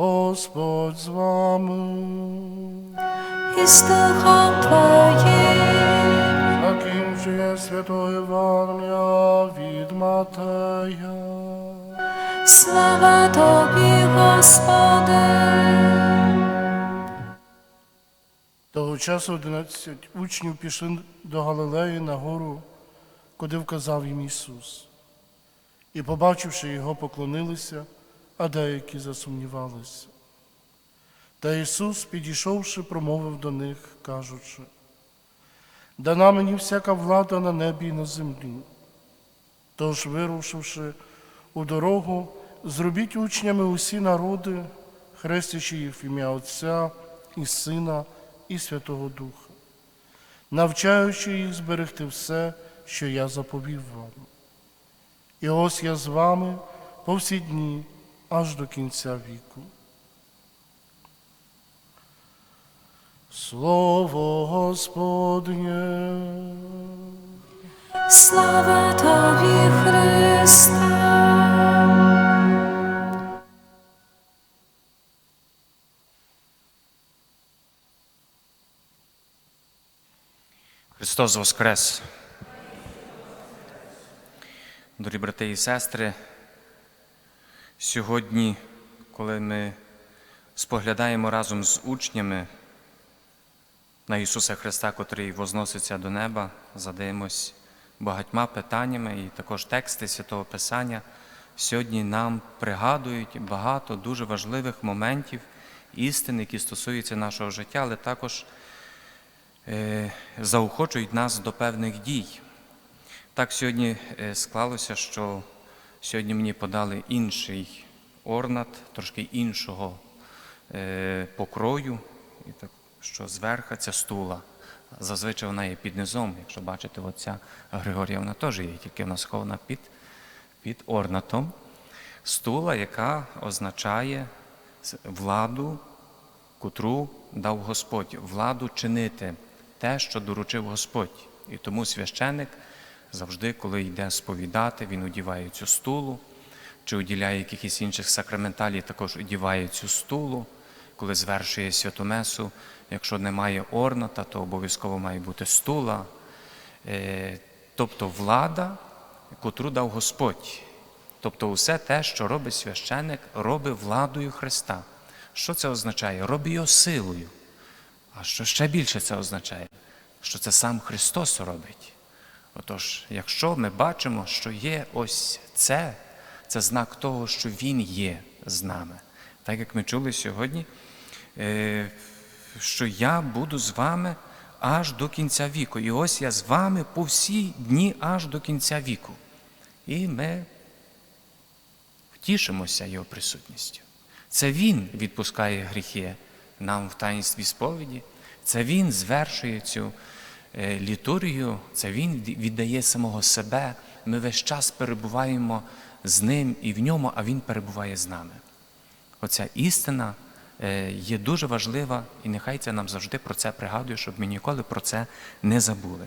Господь з вами. і з духом Твоїм. Закінчує Святого Євангелія від Матея. Слава Тобі, Господи. Того часу одинадцять учнів пішли до Галилеї на гору, куди вказав їм Ісус. І, побачивши його, поклонилися, а деякі засумнівалися. Та Ісус, підійшовши, промовив до них, кажучи, дана мені всяка влада на небі і на землі. Тож, вирушивши у дорогу, зробіть учнями усі народи, хрестячи їх в ім'я Отця і Сина і Святого Духа, навчаючи їх зберегти все, що я заповів вам. І ось я з вами по всі дні аж до кінця віку. Слово Господнє. Слава Тобі, Христе. Христос Воскрес! Дорогі брати і сестри, сьогодні, коли ми споглядаємо разом з учнями на Ісуса Христа, котрий возноситься до неба, задаємось багатьма питаннями і також тексти Святого Писання, сьогодні нам пригадують багато дуже важливих моментів істин, які стосуються нашого життя, але також е, заохочують нас до певних дій. Так сьогодні е, склалося, що сьогодні мені подали інший орнат, трошки іншого е, покрою, і так, що зверха ця стула. Зазвичай вона є під низом. Якщо бачите, оця Григорія, вона теж є, тільки вона схована під, під орнатом. Стула, яка означає владу, котру дав Господь, владу чинити те, що доручив Господь. І тому священик завжди, коли йде сповідати, він одіває цю стулу, чи уділяє якихось інших сакраменталій, також одіває цю стулу. Коли звершує святомесу, якщо немає орната, то обов'язково має бути стула. Е, Тобто влада, котру дав Господь. Тобто усе те, що робить священик, робить владою Христа. Що це означає? Робить його силою. А що ще більше це означає? Що це сам Христос робить. Отож, якщо ми бачимо, що є ось це, це знак того, що Він є з нами. Так як ми чули сьогодні, е, що я буду з вами аж до кінця віку. І ось я з вами по всі дні аж до кінця віку. І ми втішимося Його присутністю. Це Він відпускає гріхи нам в таїнстві сповіді, це Він звершує цю літургію, це Він віддає самого себе. Ми весь час перебуваємо з Ним і в ньому, а Він перебуває з нами. Оця істина е, є дуже важлива, і нехай це нам завжди про це пригадує, щоб ми ніколи про це не забули.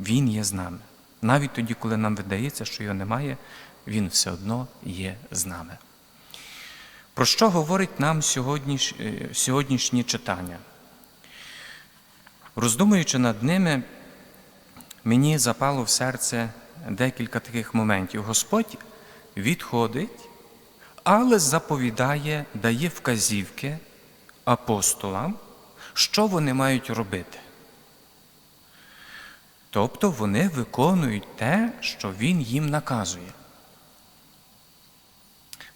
Він є з нами. Навіть тоді, коли нам видається, що його немає, він все одно є з нами. Про що говорить нам е, сьогоднішнє читання? Роздумуючи над ними, мені запало в серце декілька таких моментів. Господь відходить, але заповідає, дає вказівки апостолам, що вони мають робити. Тобто вони виконують те, що він їм наказує.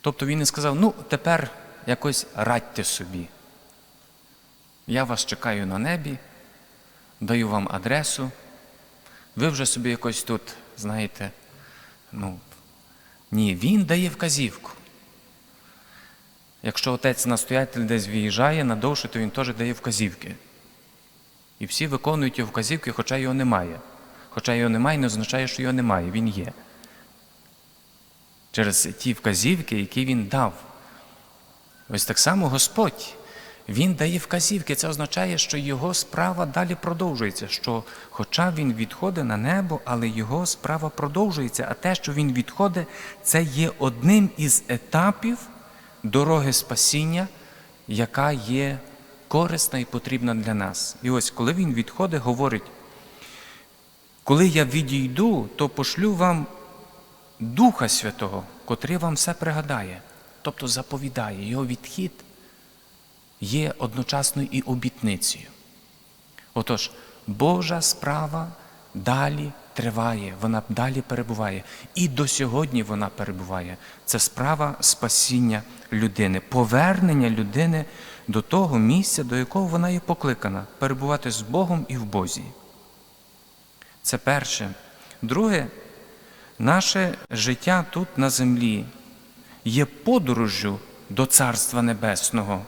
Тобто він не сказав, ну, тепер якось радьте собі. Я вас чекаю на небі, даю вам адресу, ви вже собі якось тут, знаєте, ну, ні, він дає вказівку. Якщо отець настоятель десь виїжджає надовше, то він теж дає вказівки. І всі виконують його вказівки, хоча його немає. Хоча його немає, не означає, що його немає, він є. Через ті вказівки, які він дав. Ось так само Господь, Він дає вказівки. Це означає, що його справа далі продовжується. Що, хоча він відходить на небо, але його справа продовжується. А те, що він відходить, це є одним із етапів дороги спасіння, яка є корисна і потрібна для нас. І ось коли він відходить, говорить, коли я відійду, то пошлю вам Духа Святого, котрий вам все пригадає, тобто заповідає, його відхід є одночасно і обітницею. Отож, Божа справа далі триває, вона далі перебуває. І до сьогодні вона перебуває. Це справа спасіння людини, повернення людини до того місця, до якого вона є покликана, перебувати з Богом і в Бозі. Це перше. Друге, наше життя тут на землі є подорожжю до Царства Небесного.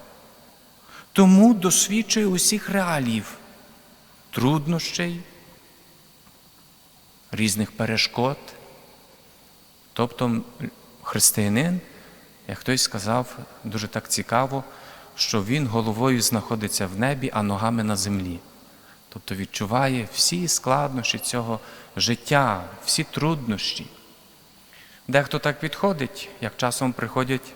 Тому досвідчує усіх реаліїв, труднощей, різних перешкод. Тобто християнин, як хтось сказав, дуже так цікаво, що він головою знаходиться в небі, а ногами на землі. Тобто відчуває всі складнощі цього життя, всі труднощі. Дехто так підходить, як часом приходять,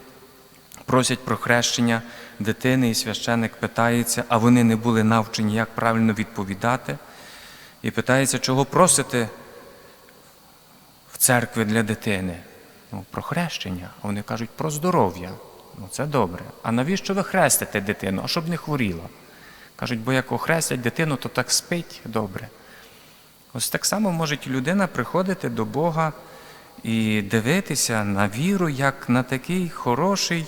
просять про хрещення дитини, і священник питається, а вони не були навчені, як правильно відповідати. І питається, чого просите в церкві для дитини? Ну, про хрещення. А вони кажуть про здоров'я. Ну, це добре. А навіщо ви хрестите дитину? А щоб не хворіла? Кажуть, бо як охрестять дитину, то так спить добре. Ось так само може людина приходити до Бога і дивитися на віру як на такий хороший,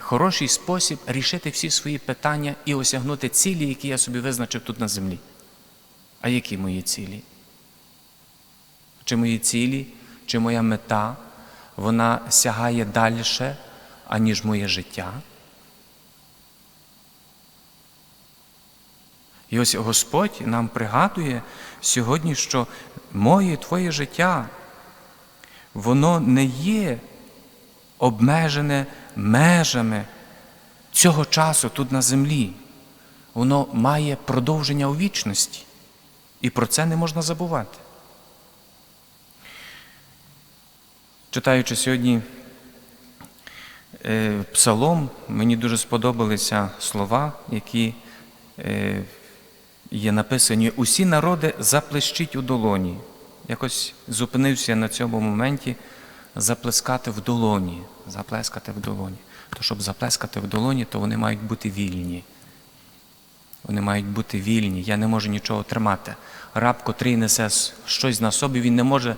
хороший спосіб рішити всі свої питання і осягнути цілі, які я собі визначив тут на землі. А які мої цілі? Чи мої цілі, чи моя мета, вона сягає далі, аніж моє життя? І ось Господь нам пригадує сьогодні, що моє твоє життя, воно не є обмежене межами цього часу тут на землі. Воно має продовження у вічності. І про це не можна забувати. Читаючи сьогодні е, псалом, мені дуже сподобалися слова, які е, є написані усі народи заплещіть у долоні. Якось зупинився на цьому моменті заплескати в долоні. Заплескати в долоні. То щоб заплескати в долоні, то вони мають бути вільні. Вони мають бути вільні. Я не можу нічого тримати. Раб, котрий несе щось на собі, він не може е,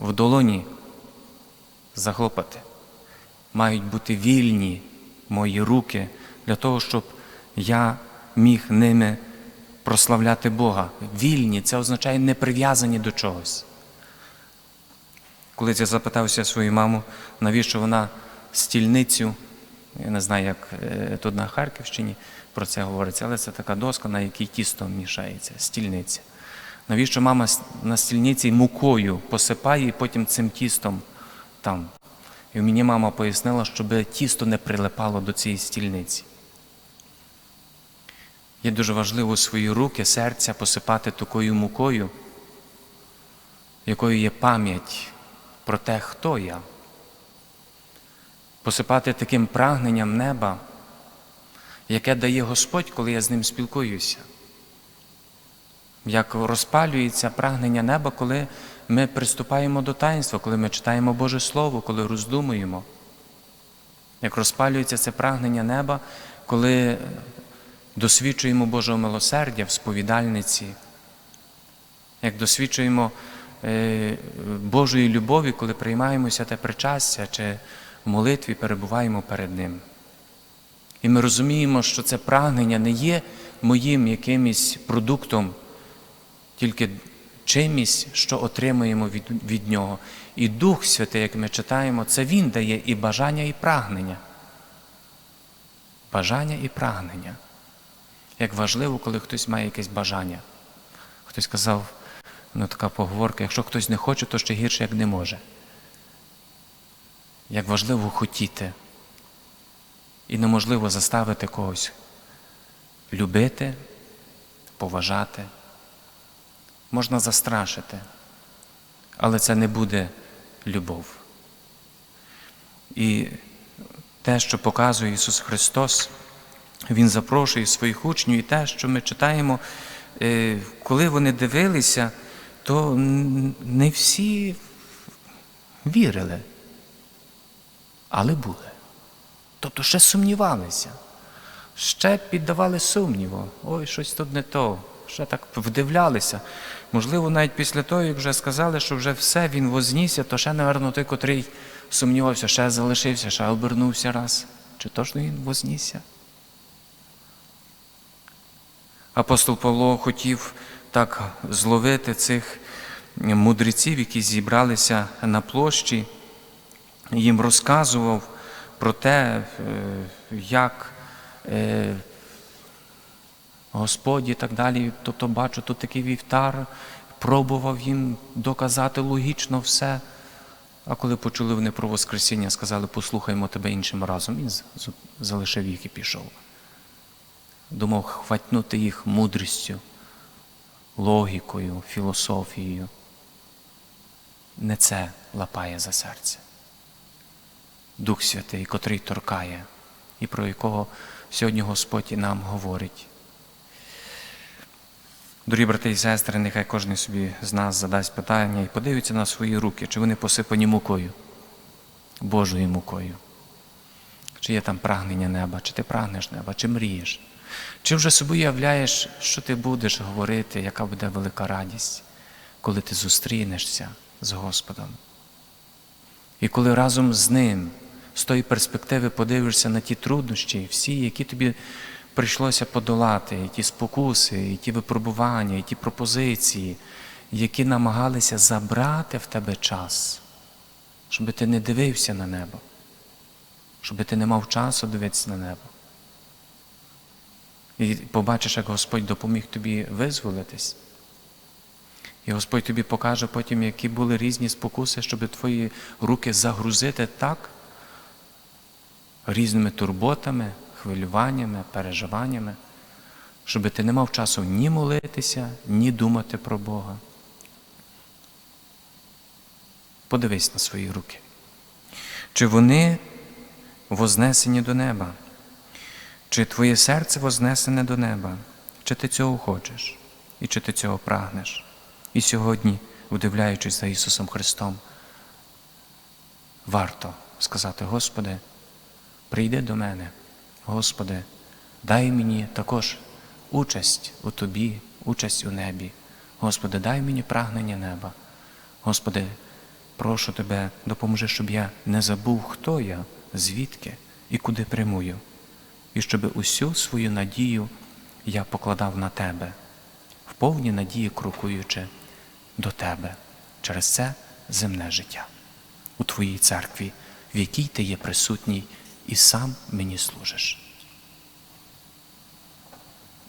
в долоні захлопати. Мають бути вільні мої руки для того, щоб я міг ними прославляти Бога. Вільні це означає не прив'язані до чогось. Коли я запитався свою маму, навіщо вона стільницю, я не знаю, як е, тут на Харківщині про це говориться, але це така доска, на якій тісто мішається, стільниця. Навіщо мама на стільниці мукою посипає і потім цим тістом там. І мені мама пояснила, щоб тісто не прилипало до цієї стільниці. Є дуже важливо свої руки, серця посипати такою мукою, якою є пам'ять про те, хто я. Посипати таким прагненням неба, яке дає Господь, коли я з ним спілкуюся. Як розпалюється прагнення неба, коли ми приступаємо до таїнства, коли ми читаємо Боже Слово, коли роздумуємо. Як розпалюється це прагнення неба, коли досвідчуємо Божого милосердя в сповідальниці, як досвідчуємо Божої любові, коли приймаємося те причастя чи в молитві перебуваємо перед Ним. І ми розуміємо, що це прагнення не є моїм якимось продуктом, тільки чимось, що отримуємо від, від Нього. І Дух Святий, як ми читаємо, це Він дає і бажання, і прагнення. Бажання і прагнення. Як важливо, коли хтось має якесь бажання. Хтось казав, ну така поговорка, якщо хтось не хоче, то ще гірше, як не може. Як важливо хотіти. І неможливо заставити когось любити, поважати. Можна застрашити, але це не буде любов. І те, що показує Ісус Христос, Він запрошує своїх учнів, і те, що ми читаємо, е, коли вони дивилися, то не всі вірили, але були. Тобто ще сумнівалися, ще піддавали сумніву. Ой, щось тут не то. Ще так вдивлялися. Можливо, навіть після того, як вже сказали, що вже все, він вознісся, то ще, напевно, той, котрий сумнівався, ще залишився, ще обернувся раз. Чи точно він вознісся? Апостол Павло хотів так зловити цих мудреців, які зібралися на площі, їм розказував про те, е, як е, Господь і так далі. Тобто, бачу, тут такий вівтар, пробував їм доказати логічно все. А коли почули вони про Воскресіння, сказали, послухаймо тебе іншим разом, він залишив їх і пішов. Думав хватнути їх мудрістю, логікою, філософією. Не це лапає за серце. Дух Святий, котрий торкає, і про якого сьогодні Господь і нам говорить. Дорогі брати і сестри, нехай кожен собі з нас задасть питання і подивиться на свої руки, чи вони посипані мукою, Божою мукою. Чи є там прагнення неба, чи ти прагнеш неба, чи мрієш? Чи вже собі уявляєш, що ти будеш говорити, яка буде велика радість, коли ти зустрінешся з Господом? І коли разом з ним, з тої перспективи подивишся на ті труднощі, всі, які тобі прийшлося подолати, і ті спокуси, і ті випробування, і ті пропозиції, які намагалися забрати в тебе час, щоб ти не дивився на небо, щоб ти не мав часу дивитися на небо. І побачиш, як Господь допоміг тобі визволитись. І Господь тобі покаже потім, які були різні спокуси, щоб твої руки загрузити так різними турботами, хвилюваннями, переживаннями, щоб ти не мав часу ні молитися, ні думати про Бога. Подивись на свої руки. Чи вони вознесені до неба? Чи твоє серце вознесене до неба? Чи ти цього хочеш? І чи ти цього прагнеш? І сьогодні, вдивляючись за Ісусом Христом, варто сказати, Господи, прийди до мене, Господи, дай мені також участь у Тобі, участь у небі. Господи, дай мені прагнення неба. Господи, прошу Тебе, допоможи, щоб я не забув, хто я, звідки і куди прямую, і щоб усю свою надію я покладав на Тебе, в повній надії крокуючи до Тебе через це земне життя у Твоїй церкві, в якій Ти є присутній і сам мені служиш.